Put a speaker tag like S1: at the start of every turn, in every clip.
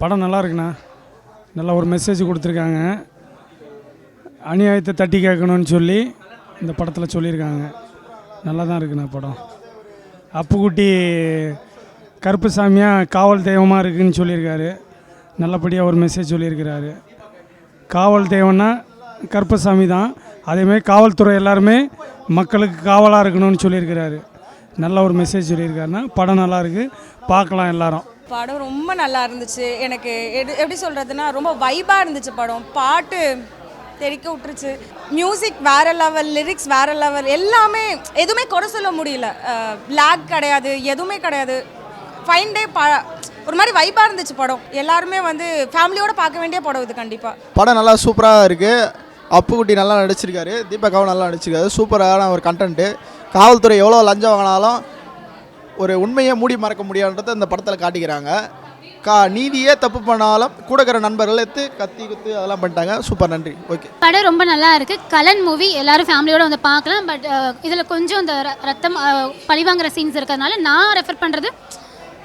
S1: படம் நல்லா இருக்குண்ணா நல்ல ஒரு மெசேஜ் கொடுத்துருக்காங்க. அநியாயத்தை தட்டி கேட்கணும்னு சொல்லி இந்த படத்தில் சொல்லியிருக்காங்க. நல்லா தான் இருக்குண்ணா படம். அப்புக்குட்டி கருப்புசாமியாக காவல் தெய்வமாக இருக்குதுன்னு சொல்லியிருக்காரு. நல்லபடியாக ஒரு மெசேஜ் சொல்லியிருக்கிறாரு. காவல் தெய்வம்னா கருப்பசாமி தான். அதேமாதிரி காவல்துறை எல்லாருமே மக்களுக்கு காவலாக இருக்கணும்னு சொல்லியிருக்கிறாரு. நல்ல ஒரு மெசேஜ் சொல்லியிருக்காருன்னா படம் நல்லாயிருக்கு. பார்க்கலாம் எல்லாரும்.
S2: படம் ரொம்ப நல்லா இருந்துச்சு. எனக்கு எடு எப்படி சொல்கிறதுனா ரொம்ப வைபாக இருந்துச்சு படம். பாட்டு தெறிக்க விட்டுருச்சு. மியூசிக் வேறு லெவல் லிரிக்ஸ் வேற லெவல் எல்லாமே எதுவுமே குறை சொல்ல முடியல. லேக் கிடையாது எதுவுமே கிடையாது. ஃபைன் டே ப ஒரு மாதிரி வைப்பாக இருந்துச்சு படம். எல்லாருமே வந்து ஃபேமிலியோட பார்க்க வேண்டிய படம் இது கண்டிப்பாக
S3: படம் நல்லா சூப்பராக இருக்குது அப்புக்குட்டி நல்லா நடிச்சிருக்காரு. தீபக்காவும் நல்லா நடிச்சிருக்காரு. சூப்பரான ஒரு கண்டென்ட்டு காவல்துறை எவ்வளோ லஞ்சம் வாங்கினாலும் ஒரு உண்மையை மூடி மறக்க முடியாதுன்றதை இந்த படத்தில் காட்டிக்கிறாங்க. கா நீதியே தப்பு பண்ணாலும் கூட இருக்கிற நண்பர்கள் எடுத்து கத்தி குத்து அதெல்லாம் பண்ணிட்டாங்க. சூப்பர் நன்றி. ஓகே.
S4: படம் ரொம்ப நல்லா இருக்கு. கலன் மூவி எல்லாரும் ஃபேமிலியோட வந்து பார்க்கலாம். பட் இதில் கொஞ்சம் இந்த ரத்தம் பழிவாங்குற சீன்ஸ் இருக்கிறதுனால நான் ரெஃபர் பண்ணுறது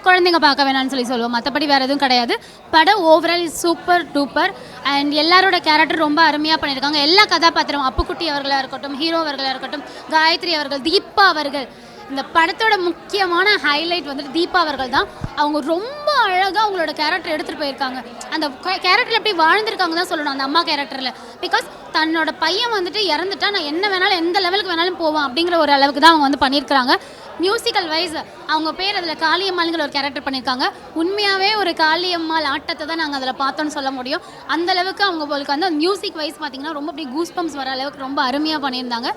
S4: குழந்தைங்க பார்க்க வேணாம்னு சொல்லி சொல்லுவோம். மற்றபடி வேறு எதுவும் கிடையாது. படம் ஓவரால் சூப்பர் டூப்பர் அண்ட் எல்லாரோட கேரக்டர் ரொம்ப அருமையாக பண்ணியிருக்காங்க. எல்லா கதாபாத்திரம் அப்புக்குட்டி அவர்களாக இருக்கட்டும் ஹீரோ அவர்களாக இருக்கட்டும் காயத்ரி அவர்கள் தீபா அவர்கள் இந்த படத்தோட முக்கியமான ஹைலைட் வந்துட்டு தீபா அவர்கள் தான். அவங்க ரொம்ப அழகாக அவங்களோட கேரக்டர் எடுத்துகிட்டு போயிருக்காங்க. அந்த கேரக்டர் எப்படி வாழ்ந்திருக்காங்க தான் சொல்லணும் அந்த அம்மா கேரக்டரில் பிகாஸ் தன்னோட பையன் வந்துட்டு இறந்துட்டா நான் என்ன வேணாலும் எந்த லெவலுக்கு வேணாலும் போவான் அப்படிங்கிற ஒரு அளவுக்கு தான் அவங்க வந்து பண்ணியிருக்கிறாங்க. மியூசிக்கல் வைஸ் அவங்க பேர் அதில் காளியம்மாளுங்கிற ஒரு கேரக்டர் பண்ணியிருக்காங்க. உண்மையாகவே ஒரு காளியம்மாள் ஆட்டத்தை தான் நாங்கள் அதில் பார்த்தோன்னு சொல்ல முடியும். அந்த அளவுக்கு அவங்களுக்கு வந்து மியூசிக் வைஸ் பார்த்தீங்கன்னா ரொம்ப அப்படியே கூஸ் பம்ப்ஸ் வர அளவுக்கு ரொம்ப அருமையாக பண்ணியிருந்தாங்க.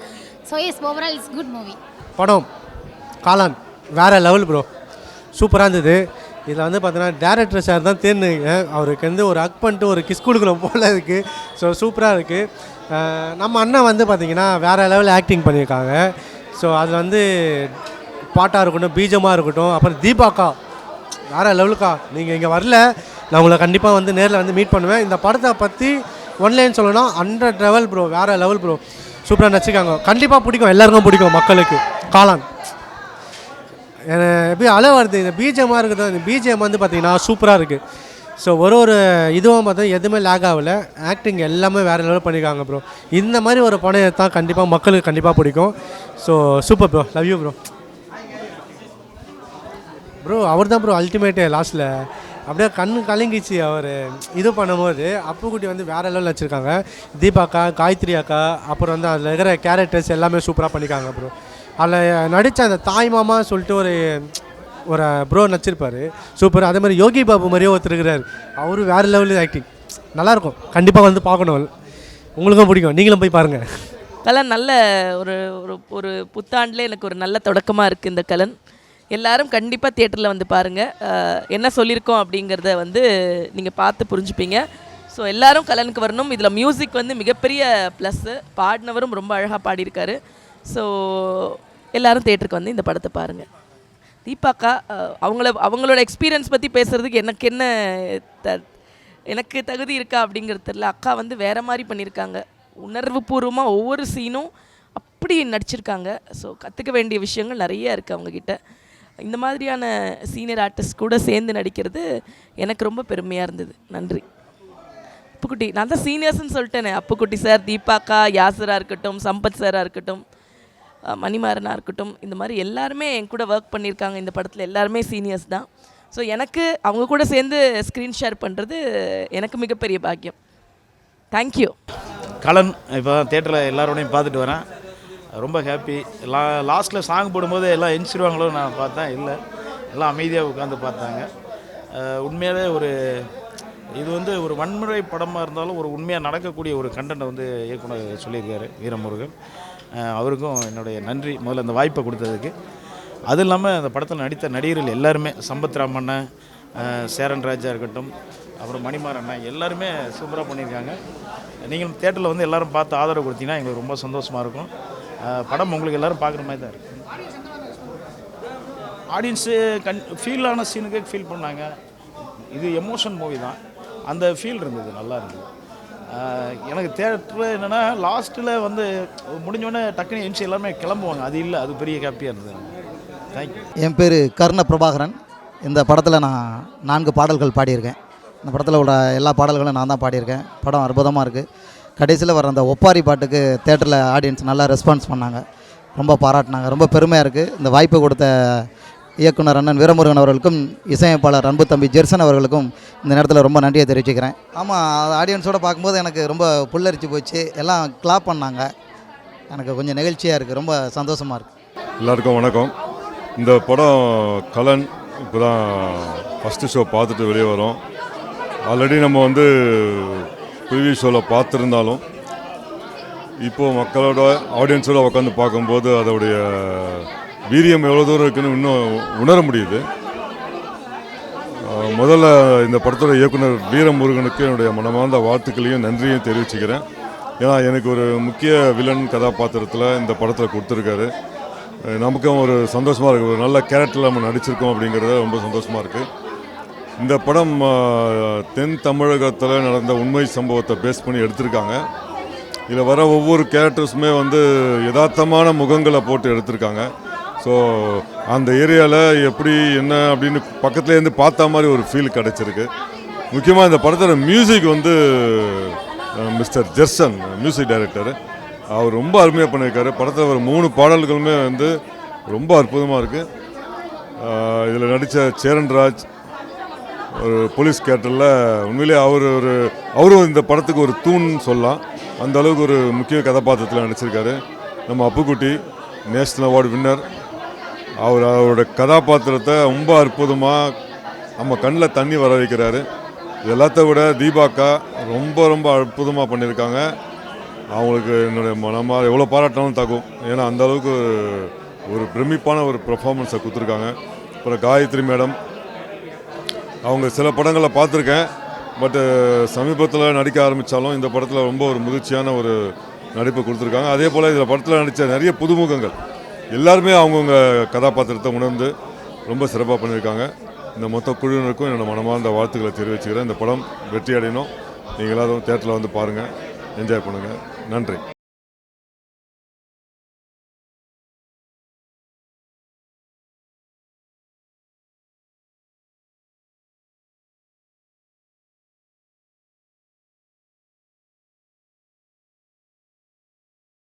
S4: So yes overall it's good movie
S5: படம் காளான் வேறு லெவல் ப்ரோ சூப்பராக இருந்தது. இதில் வந்து பார்த்தீங்கன்னா டேரக்டர் சார் தான் தேர்ந்துங்க அவருக்கு வந்து ஒரு ஹக் பண்ணிட்டு ஒரு கிஸ் கொடுக்கணும் போல் இருக்குது ஸோ சூப்பராக இருக்குது நம்ம அண்ணன் வந்து பார்த்திங்கன்னா வேறு லெவல் ஆக்டிங் பண்ணியிருக்காங்க. ஸோ அதில் வந்து பாட்டாக இருக்கட்டும் பீஜமாக இருக்கட்டும் அப்புறம் தீபாக்கா. வேறு லெவலுக்கா நீங்கள் இங்கே வரல. நான் உங்களை கண்டிப்பாக வந்து நேரில் வந்து மீட் பண்ணுவேன். இந்த படத்தை பற்றி ஒன்லைன் சொல்லணும்னா ஹண்ட்ரட் லெவல் ப்ரோ வேறு லெவல் ப்ரோ சூப்பராக நடிச்சிருக்காங்க. கண்டிப்பாக பிடிக்கும். எல்லாருக்கும் பிடிக்கும் மக்களுக்கு. காளான். எப்படி அளவு வருது இந்த பிஜிஎம்மாக இருக்குது இந்த பிஜிஎம் வந்து பார்த்திங்கன்னா சூப்பராக இருக்குது ஸோ ஒரு ஒரு இதுவும் பார்த்தா எதுவுமே லேக் ஆகல. ஆக்டிங் எல்லாமே வேறு லெவலில் பண்ணியிருக்காங்க ப்ரோ இந்த மாதிரி ஒரு படம் தான் கண்டிப்பாக மக்களுக்கு கண்டிப்பாக பிடிக்கும். So super bro love you bro bro அவர் தான் ப்ரோ அல்டிமேட்டு லாஸ்ட்டில் அப்படியே கண் கலங்கிச்சு அவர். இது பண்ணும்போது அப்புக்குட்டி வந்து வேறு லெவலில் வச்சுருக்காங்க. தீபாக்கா காயத்ரி அக்கா அப்புறம் வந்து அதில் இருக்கிற கேரக்டர்ஸ் எல்லாமே சூப்பராக பண்ணிக்காங்க ப்ரோ அதில் நடித்த அந்த தாய் மாமா சொல்லிட்டு ஒரு ஒரு ப்ரோ நடிச்சிருப்பார். சூப்பர் அதே மாதிரி யோகி பாபு மாதிரியே ஒருத்தர் இருக்கிறார். அவரும் வேறு லெவலில் ஆக்டிங் நல்லாயிருக்கும் கண்டிப்பாக வந்து பார்க்கணும் உங்களுக்கும் பிடிக்கும். நீங்களும் போய் பாருங்கள்
S6: கலன் நல்ல ஒரு ஒரு ஒரு புத்தாண்டில் எனக்கு ஒரு நல்ல தொடக்கமாக இருக்குது இந்த கலன். எல்லாரும் கண்டிப்பாக தியேட்டரில் வந்து பாருங்கள் என்ன சொல்லியிருக்கோம் அப்படிங்கிறத வந்து நீங்கள் பார்த்து புரிஞ்சுப்பீங்க. ஸோ எல்லாரும் கலனுக்கு வரணும். இதில் மியூசிக் வந்து மிகப்பெரிய ப்ளஸ்ஸு பாடினவரும் ரொம்ப அழகாக பாடியிருக்காரு. ஸோ எல்லாரும் தேட்டருக்கு வந்து இந்த படத்தை பாருங்கள் தீபாக்கா அவங்கள அவங்களோட எக்ஸ்பீரியன்ஸ் பற்றி பேசுகிறதுக்கு எனக்கு என்ன த எனக்கு தகுதி இருக்கா அப்படிங்கிறது அக்கா வந்து வேற மாதிரி பண்ணியிருக்காங்க. உணர்வு பூர்வமாக ஒவ்வொரு சீனும் அப்படி நடிச்சிருக்காங்க. ஸோ கற்றுக்க வேண்டிய விஷயங்கள் நிறைய இருக்குது அவங்கக்கிட்ட இந்த மாதிரியான சீனியர் ஆர்டிஸ்ட் கூட சேர்ந்து நடிக்கிறது எனக்கு ரொம்ப பெருமையாக இருந்தது. நன்றி. அப்புக்குட்டி நான் தான் சீனியர்ஸ்னு சொல்லிட்டேனே. அப்புக்குட்டி சார் தீபாக்கா யாசராக இருக்கட்டும் சம்பத் சாராக இருக்கட்டும். மணிமாறனாக இருக்கட்டும் இந்த மாதிரி எல்லாருமே என் கூட ஒர்க் பண்ணியிருக்காங்க. இந்த படத்தில் எல்லாருமே சீனியர்ஸ் தான். ஸோ எனக்கு அவங்க கூட சேர்ந்து ஸ்க்ரீன் ஷேர் பண்ணுறது எனக்கு மிகப்பெரிய பாக்கியம். தேங்க்யூ
S7: கலன் இப்போ தேட்டரில் எல்லாரோடையும் பார்த்துட்டு வரேன். ரொம்ப ஹாப்பி லா லாஸ்ட்டில் சாங் போடும்போது எல்லாம் எஞ்சிடுவாங்களோ நான் பார்த்தேன். இல்லை. எல்லாம் அமைதியாக உட்காந்து பார்த்தாங்க. உண்மையாகவே ஒரு இது வந்து ஒரு வன்முறை படமாக இருந்தாலும் ஒரு உண்மையாக நடக்கக்கூடிய ஒரு கண்டனை வந்து இயக்குனர் சொல்லியிருக்காரு வீரமுருகன். அவருக்கும் என்னுடைய நன்றி. முதல்ல அந்த வாய்ப்பை கொடுத்ததுக்கு. அது இல்லாமல் அந்த படத்தில் நடித்த நடிகர்கள் எல்லாருமே சம்பத் ராமண்ணன் சேரன் ராஜா இருக்கட்டும் அப்புறம் மணிமாறன் எல்லாருமே சூப்பராக பண்ணியிருக்காங்க. நீங்கள் தேட்டரில் வந்து எல்லாரும் பார்த்து ஆதரவு கொடுத்தீங்கன்னா எங்களுக்கு ரொம்ப சந்தோஷமாக இருக்கும். படம் உங்களுக்கு எல்லோரும் பார்க்குற மாதிரி தான் இருக்குது ஆடியன்ஸு கண் ஃபீலான சீனுக்கு ஃபீல் பண்ணாங்க. இது எமோஷன் மூவி தான். அந்த ஃபீல் இருந்தது நல்லா இருந்தது. எனக்கு தேட்டரில் என்னென்னா லாஸ்ட்டில் வந்து முடிஞ்சோடனே டக்குனு எம்சி எல்லாருமே கிளம்புவாங்க. அது இல்லை அது பெரிய ஹாப்பியாக இருந்தது. தேங்க்யூ
S8: என் பேர் கர்ண பிரபாகரன் இந்த படத்தில் நான் நான்கு பாடல்கள் பாடியிருக்கேன். இந்த படத்தில் உள்ள எல்லா பாடல்களும் நான் தான் பாடியிருக்கேன். படம் அற்புதமாக இருக்குது கடைசியில் வர அந்த ஒப்பாரி பாட்டுக்கு தேட்டரில் ஆடியன்ஸ் நல்லா ரெஸ்பான்ஸ் பண்ணாங்க. ரொம்ப பாராட்டினாங்க. ரொம்ப பெருமையாக இருக்குது இந்த வாய்ப்பு கொடுத்த இயக்குனர் அண்ணன் வீரமுருகன் அவர்களுக்கும் இசையமைப்பாளர் அன்பு தம்பி ஜெர்சன் அவர்களுக்கும் இந்த நேரத்தில் ரொம்ப நன்றியை தெரிவிச்சுக்கிறேன். ஆமாம் ஆடியன்ஸோடு பார்க்கும்போது எனக்கு ரொம்ப புல்லரிச்சு போச்சு. எல்லாம் கிளாப் பண்ணாங்க. எனக்கு கொஞ்சம் நெகிழ்ச்சியாக இருக்குது ரொம்ப சந்தோஷமாக இருக்குது
S9: எல்லாருக்கும் வணக்கம். இந்த படம் கலன் இப்போ தான் ஃபஸ்ட்டு ஷோ பார்த்துட்டு வெளியே வரோம். ஆல்ரெடி நம்ம வந்து ப்ரீவியூ ஷோவில் பார்த்துருந்தாலும் இப்போது மக்களோட ஆடியன்ஸோட உட்காந்து பார்க்கும்போது அதோடைய வீரியம் எவ்வளோ தூரம் இருக்குன்னு இன்னும் உணர முடியுது. முதல்ல இந்த படத்தோட இயக்குனர் வீரமுருகனுக்கு என்னுடைய மனமார்ந்த வாழ்த்துக்களையும் நன்றியும் தெரிவிச்சுக்கிறேன். ஏன்னா எனக்கு ஒரு முக்கிய வில்லன் கதாபாத்திரத்தில் இந்த படத்தில் கொடுத்துருக்காரு. நமக்கும் ஒரு சந்தோஷமாக இருக்குது ஒரு நல்ல கேரக்டரில் நம்ம நடிச்சிருக்கோம் அப்படிங்கிறது ரொம்ப சந்தோஷமாக இருக்குது இந்த படம் தென் தமிழகத்தில் நடந்த உண்மை சம்பவத்தை பேஸ் பண்ணி எடுத்திருக்காங்க. இதில் வர ஒவ்வொரு கேரக்டர்ஸுமே வந்து யதார்த்தமான முகங்களை போட்டு எடுத்திருக்காங்க. ஸோ அந்த ஏரியாவில் எப்படி என்ன அப்படின்னு பக்கத்துலேருந்து பார்த்த மாதிரி ஒரு ஃபீல் கிடச்சிருக்கு. முக்கியமாக இந்த படத்தோட மியூசிக் வந்து மிஸ்டர் ஜெர்சன் மியூசிக் டைரக்டர் அவர் ரொம்ப அருமையாக பண்ணியிருக்காரு. படத்தில் ஒரு மூணு பாடல்களுமே வந்து ரொம்ப அற்புதமாக இருக்குது இதில் நடித்த சேரன்ராஜ் ஒரு போலீஸ் கேட்டரில் உண்மையிலேயே அவர் ஒரு அவரும் இந்த படத்துக்கு ஒரு தூண் சொல்லலாம். அந்த அளவுக்கு ஒரு முக்கிய கதாபாத்திரத்தில் நடிச்சிருக்காரு. நம்ம அப்புக்குட்டி நேஷ்னல் அவார்டு வின்னர். அவர் அவரோட கதாபாத்திரத்தை ரொம்ப அற்புதமாக நம்ம கண்ணில் தண்ணி வர வைக்கிறாரு. எல்லாத்த விட தீபாக்கா ரொம்ப ரொம்ப அற்புதமாக பண்ணியிருக்காங்க அவங்களுக்கு என்னுடைய மனமாக எவ்வளோ பாராட்டணும் தகும். ஏன்னா அந்தளவுக்கு ஒரு- பிரமிப்பான ஒரு பெர்ஃபார்மன்ஸை கொடுத்துருக்காங்க. அப்புறம் காயத்ரி மேடம். அவங்க சில படங்களை பார்த்துருக்கேன். பட்டு சமீபத்தில் நடிக்க ஆரம்பித்தாலும் இந்த படத்தில் ரொம்ப ஒரு முதிர்ச்சியான ஒரு நடிப்பை கொடுத்துருக்காங்க. அதே போல் இதில் படத்தில் நடித்த நிறைய புதுமுகங்கள். எல்லாருமே அவங்கவுங்க கதாபாத்திரத்தை உணர்ந்து ரொம்ப சிறப்பாக பண்ணியிருக்காங்க. இந்த மொத்த குழுவினருக்கும் என்னோட மனமார்ந்த வாழ்த்துக்களை தெரிவிச்சுக்கிறேன். இந்த படம் வெற்றி அடையணும் நீங்கள் எல்லாரும் தேட்டரில் வந்து பாருங்கள் என்ஜாய் பண்ணுங்கள் நன்றி.